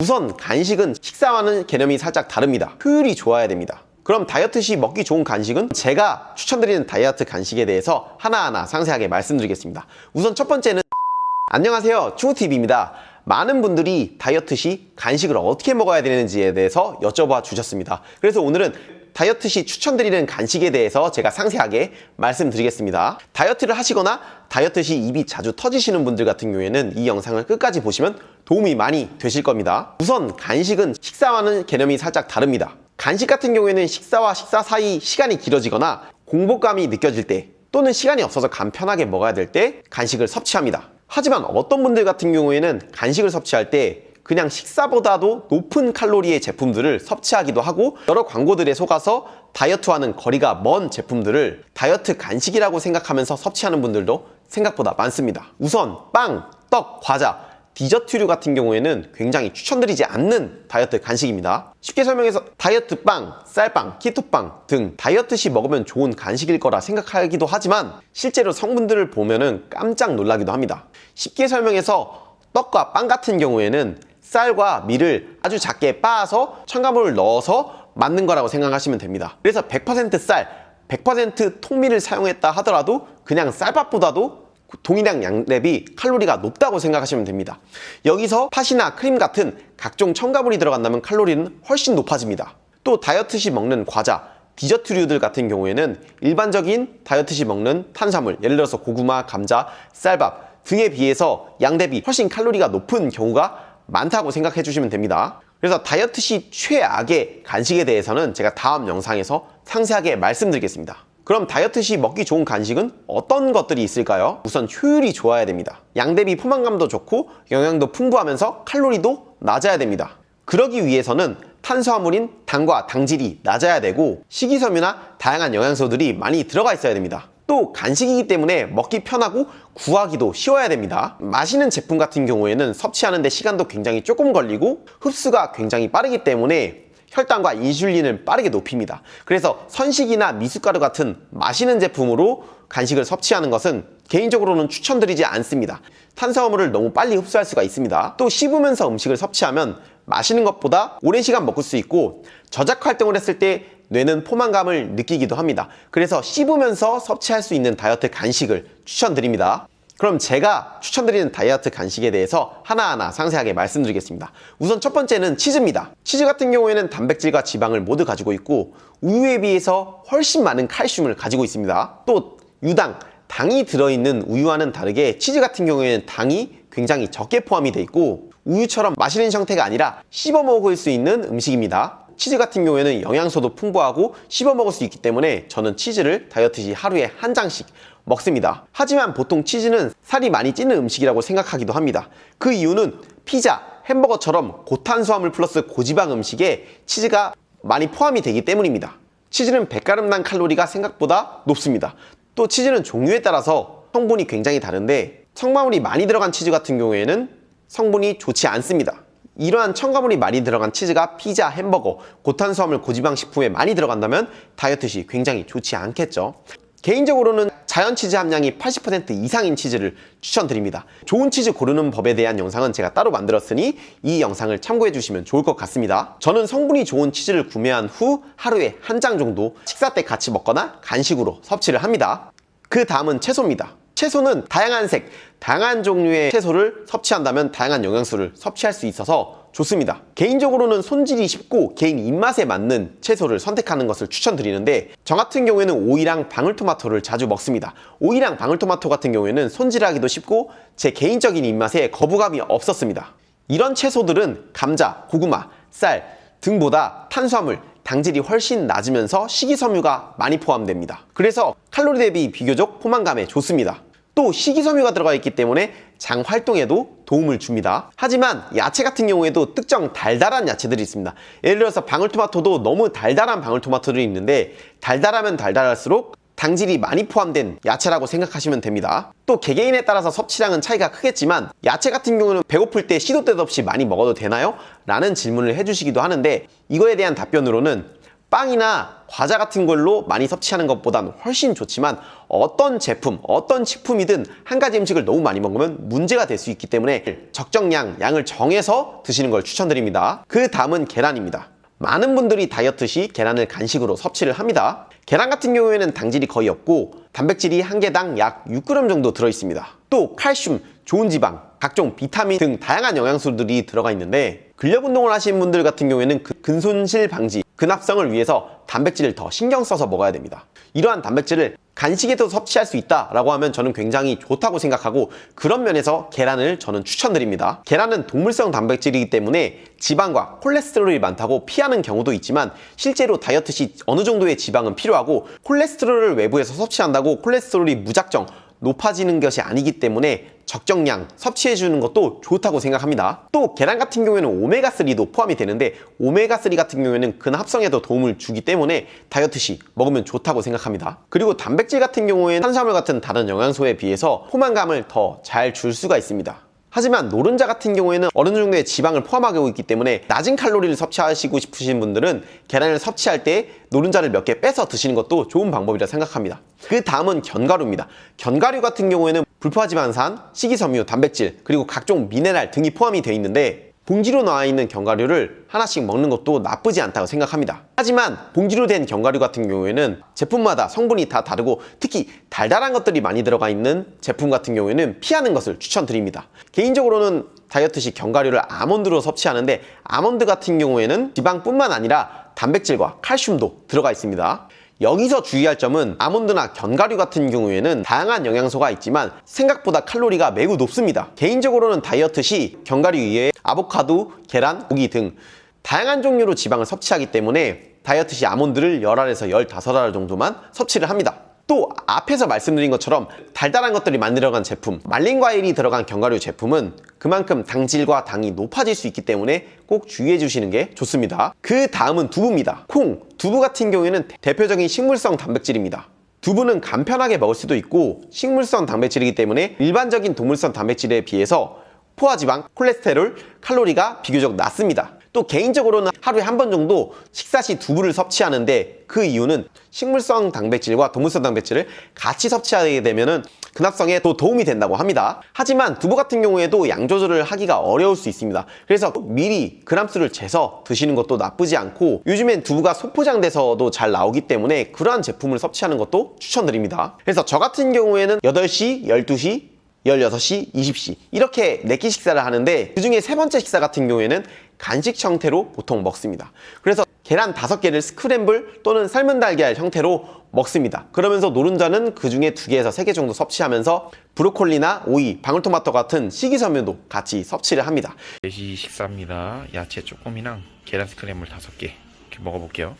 우선 간식은 식사와는 개념이 살짝 다릅니다. 효율이 좋아야 됩니다. 그럼 다이어트 시 먹기 좋은 간식은 제가 추천드리는 다이어트 간식에 대해서 하나하나 상세하게 말씀드리겠습니다. 우선 첫 번째는 안녕하세요. 추구TV입니다. 많은 분들이 다이어트 시 간식을 어떻게 먹어야 되는지에 대해서 여쭤봐 주셨습니다. 그래서 오늘은 다이어트 시 추천드리는 간식에 대해서 제가 상세하게 말씀드리겠습니다. 다이어트를 하시거나 다이어트 시 입이 자주 터지시는 분들 같은 경우에는 이 영상을 끝까지 보시면 도움이 많이 되실 겁니다. 우선 간식은 식사와는 개념이 살짝 다릅니다. 간식 같은 경우에는 식사와 식사 사이 시간이 길어지거나 공복감이 느껴질 때 또는 시간이 없어서 간편하게 먹어야 될 때 간식을 섭취합니다. 하지만 어떤 분들 같은 경우에는 간식을 섭취할 때 그냥 식사보다도 높은 칼로리의 제품들을 섭취하기도 하고 여러 광고들에 속아서 다이어트와는 거리가 먼 제품들을 다이어트 간식이라고 생각하면서 섭취하는 분들도 생각보다 많습니다. 우선 빵, 떡, 과자, 디저트류 같은 경우에는 굉장히 추천드리지 않는 다이어트 간식입니다. 쉽게 설명해서 다이어트 빵, 쌀빵, 키토빵 등 다이어트 시 먹으면 좋은 간식일 거라 생각하기도 하지만 실제로 성분들을 보면은 깜짝 놀라기도 합니다. 쉽게 설명해서 떡과 빵 같은 경우에는 쌀과 밀을 아주 작게 빻아서 첨가물을 넣어서 만든 거라고 생각하시면 됩니다. 그래서 100% 쌀, 100% 통밀을 사용했다 하더라도 그냥 쌀밥보다도 동일한 양 대비 칼로리가 높다고 생각하시면 됩니다. 여기서 팥이나 크림 같은 각종 첨가물이 들어간다면 칼로리는 훨씬 높아집니다. 또 다이어트 시 먹는 과자, 디저트류들 같은 경우에는 일반적인 다이어트 시 먹는 탄수화물, 예를 들어서 고구마, 감자, 쌀밥 등에 비해서 양 대비 훨씬 칼로리가 높은 경우가 많다고 생각해 주시면 됩니다. 그래서 다이어트 시 최악의 간식에 대해서는 제가 다음 영상에서 상세하게 말씀드리겠습니다. 그럼 다이어트 시 먹기 좋은 간식은 어떤 것들이 있을까요? 우선 효율이 좋아야 됩니다. 양 대비 포만감도 좋고 영양도 풍부하면서 칼로리도 낮아야 됩니다. 그러기 위해서는 탄수화물인 당과 당질이 낮아야 되고 식이섬유나 다양한 영양소들이 많이 들어가 있어야 됩니다. 또 간식이기 때문에 먹기 편하고 구하기도 쉬워야 됩니다. 마시는 제품 같은 경우에는 섭취하는데 시간도 굉장히 조금 걸리고 흡수가 굉장히 빠르기 때문에 혈당과 인슐린을 빠르게 높입니다. 그래서 선식이나 미숫가루 같은 마시는 제품으로 간식을 섭취하는 것은 개인적으로는 추천드리지 않습니다. 탄수화물을 너무 빨리 흡수할 수가 있습니다. 또 씹으면서 음식을 섭취하면 마시는 것보다 오랜 시간 먹을 수 있고 저작 활동을 했을 때 뇌는 포만감을 느끼기도 합니다. 그래서 씹으면서 섭취할 수 있는 다이어트 간식을 추천드립니다. 그럼 제가 추천드리는 다이어트 간식에 대해서 하나하나 상세하게 말씀드리겠습니다. 우선 첫 번째는 치즈입니다. 치즈 같은 경우에는 단백질과 지방을 모두 가지고 있고 우유에 비해서 훨씬 많은 칼슘을 가지고 있습니다. 또 유당, 당이 들어있는 우유와는 다르게 치즈 같은 경우에는 당이 굉장히 적게 포함이 되어 있고 우유처럼 마시는 형태가 아니라 씹어 먹을 수 있는 음식입니다. 치즈 같은 경우에는 영양소도 풍부하고 씹어 먹을 수 있기 때문에 저는 치즈를 다이어트 시 하루에 한 장씩 먹습니다. 하지만 보통 치즈는 살이 많이 찌는 음식이라고 생각하기도 합니다. 그 이유는 피자, 햄버거처럼 고탄수화물 플러스 고지방 음식에 치즈가 많이 포함이 되기 때문입니다. 치즈는 100g당 칼로리가 생각보다 높습니다. 또 치즈는 종류에 따라서 성분이 굉장히 다른데 첨가물이 많이 들어간 치즈 같은 경우에는 성분이 좋지 않습니다. 이러한 첨가물이 많이 들어간 치즈가 피자, 햄버거, 고탄수화물, 고지방 식품에 많이 들어간다면 다이어트 시 굉장히 좋지 않겠죠. 개인적으로는 자연 치즈 함량이 80% 이상인 치즈를 추천드립니다. 좋은 치즈 고르는 법에 대한 영상은 제가 따로 만들었으니 이 영상을 참고해 주시면 좋을 것 같습니다. 저는 성분이 좋은 치즈를 구매한 후 하루에 한 장 정도 식사 때 같이 먹거나 간식으로 섭취를 합니다. 그 다음은 채소입니다. 채소는 다양한 색, 다양한 종류의 채소를 섭취한다면 다양한 영양소를 섭취할 수 있어서 좋습니다. 개인적으로는 손질이 쉽고 개인 입맛에 맞는 채소를 선택하는 것을 추천드리는데 저 같은 경우에는 오이랑 방울토마토를 자주 먹습니다. 오이랑 방울토마토 같은 경우에는 손질하기도 쉽고 제 개인적인 입맛에 거부감이 없었습니다. 이런 채소들은 감자, 고구마, 쌀 등보다 탄수화물, 당질이 훨씬 낮으면서 식이섬유가 많이 포함됩니다. 그래서 칼로리 대비 비교적 포만감에 좋습니다. 또 식이섬유가 들어가 있기 때문에 장 활동에도 도움을 줍니다. 하지만 야채 같은 경우에도 특정 달달한 야채들이 있습니다. 예를 들어서 방울토마토도 너무 달달한 방울토마토들이 있는데 달달하면 달달할수록 당질이 많이 포함된 야채라고 생각하시면 됩니다. 또 개개인에 따라서 섭취량은 차이가 크겠지만 야채 같은 경우는 배고플 때 시도 때도 없이 많이 먹어도 되나요? 라는 질문을 해주시기도 하는데 이거에 대한 답변으로는 빵이나 과자 같은 걸로 많이 섭취하는 것보단 훨씬 좋지만 어떤 제품, 어떤 식품이든 한 가지 음식을 너무 많이 먹으면 문제가 될 수 있기 때문에 적정량, 양을 정해서 드시는 걸 추천드립니다. 그 다음은 계란입니다. 많은 분들이 다이어트 시 계란을 간식으로 섭취를 합니다. 계란 같은 경우에는 당질이 거의 없고 단백질이 한 개당 약 6g 정도 들어 있습니다. 또 칼슘, 좋은 지방, 각종 비타민 등 다양한 영양소들이 들어가 있는데 근력 운동을 하시는 분들 같은 경우에는 그 근손실 방지, 근합성을 위해서 단백질을 더 신경 써서 먹어야 됩니다. 이러한 단백질을 간식에도 섭취할 수 있다라고 하면 저는 굉장히 좋다고 생각하고 그런 면에서 계란을 저는 추천드립니다. 계란은 동물성 단백질이기 때문에 지방과 콜레스테롤이 많다고 피하는 경우도 있지만 실제로 다이어트 시 어느 정도의 지방은 필요하고 콜레스테롤을 외부에서 섭취한다고 콜레스테롤이 무작정 높아지는 것이 아니기 때문에 적정량 섭취해 주는 것도 좋다고 생각합니다. 또 계란 같은 경우에는 오메가3도 포함이 되는데 오메가3 같은 경우에는 근합성에도 도움을 주기 때문에 다이어트 시 먹으면 좋다고 생각합니다. 그리고 단백질 같은 경우에는 탄수화물 같은 다른 영양소에 비해서 포만감을 더 잘 줄 수가 있습니다. 하지만 노른자 같은 경우에는 어느 정도의 지방을 포함하고 있기 때문에 낮은 칼로리를 섭취하시고 싶으신 분들은 계란을 섭취할 때 노른자를 몇 개 빼서 드시는 것도 좋은 방법이라 생각합니다. 그 다음은 견과류입니다. 견과류 같은 경우에는 불포화지방산, 식이섬유, 단백질, 그리고 각종 미네랄 등이 포함이 되어 있는데 봉지로 나와 있는 견과류를 하나씩 먹는 것도 나쁘지 않다고 생각합니다. 하지만 봉지로 된 견과류 같은 경우에는 제품마다 성분이 다 다르고 특히 달달한 것들이 많이 들어가 있는 제품 같은 경우에는 피하는 것을 추천드립니다. 개인적으로는 다이어트 시 견과류를 아몬드로 섭취하는데 아몬드 같은 경우에는 지방뿐만 아니라 단백질과 칼슘도 들어가 있습니다. 여기서 주의할 점은 아몬드나 견과류 같은 경우에는 다양한 영양소가 있지만 생각보다 칼로리가 매우 높습니다. 개인적으로는 다이어트 시 견과류 이외에 아보카도, 계란, 고기 등 다양한 종류로 지방을 섭취하기 때문에 다이어트 시 아몬드를 10알에서 15알 정도만 섭취를 합니다. 또 앞에서 말씀드린 것처럼 달달한 것들이 많이 들어간 제품, 말린 과일이 들어간 견과류 제품은 그만큼 당질과 당이 높아질 수 있기 때문에 꼭 주의해 주시는 게 좋습니다. 그 다음은 두부입니다. 콩, 두부 같은 경우에는 대표적인 식물성 단백질입니다. 두부는 간편하게 먹을 수도 있고 식물성 단백질이기 때문에 일반적인 동물성 단백질에 비해서 포화지방, 콜레스테롤, 칼로리가 비교적 낮습니다. 또 개인적으로는 하루에 한 번 정도 식사 시 두부를 섭취하는데 그 이유는 식물성 단백질과 동물성 단백질을 같이 섭취하게 되면은 근합성에 또 도움이 된다고 합니다. 하지만 두부 같은 경우에도 양 조절을 하기가 어려울 수 있습니다. 그래서 미리 그람수를 재서 드시는 것도 나쁘지 않고 요즘엔 두부가 소포장돼서도 잘 나오기 때문에 그러한 제품을 섭취하는 것도 추천드립니다. 그래서 저 같은 경우에는 8시, 12시, 16시, 20시 이렇게 네끼 식사를 하는데 그 중에 세 번째 식사 같은 경우에는 간식 형태로 보통 먹습니다. 그래서 계란 5개를 스크램블 또는 삶은 달걀 형태로 먹습니다. 그러면서 노른자는 그 중에 2개에서 3개 정도 섭취하면서 브로콜리나 오이, 방울토마토 같은 식이섬유도 같이 섭취를 합니다. 4시 식사입니다. 야채 조금이랑 계란 스크램블 5개 이렇게 먹어볼게요.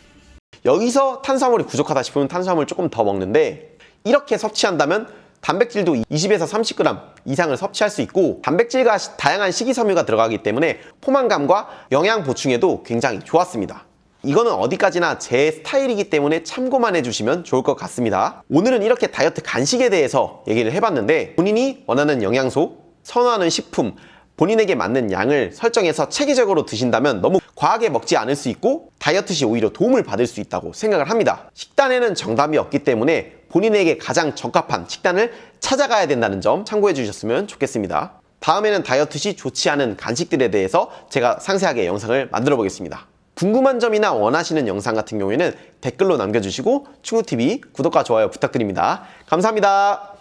여기서 탄수화물이 부족하다 싶으면 탄수화물 조금 더 먹는데 이렇게 섭취한다면 단백질도 20에서 30g 이상을 섭취할 수 있고 단백질과 시- 다양한 식이섬유가 들어가기 때문에 포만감과 영양 보충에도 굉장히 좋았습니다. 이거는 어디까지나 제 스타일이기 때문에 참고만 해주시면 좋을 것 같습니다. 오늘은 이렇게 다이어트 간식에 대해서 얘기를 해봤는데 본인이 원하는 영양소, 선호하는 식품, 본인에게 맞는 양을 설정해서 체계적으로 드신다면 너무 과하게 먹지 않을 수 있고 다이어트 시 오히려 도움을 받을 수 있다고 생각을 합니다. 식단에는 정답이 없기 때문에 본인에게 가장 적합한 식단을 찾아가야 된다는 점 참고해 주셨으면 좋겠습니다. 다음에는 다이어트 시 좋지 않은 간식들에 대해서 제가 상세하게 영상을 만들어 보겠습니다. 궁금한 점이나 원하시는 영상 같은 경우에는 댓글로 남겨주시고 충우TV 구독과 좋아요 부탁드립니다. 감사합니다.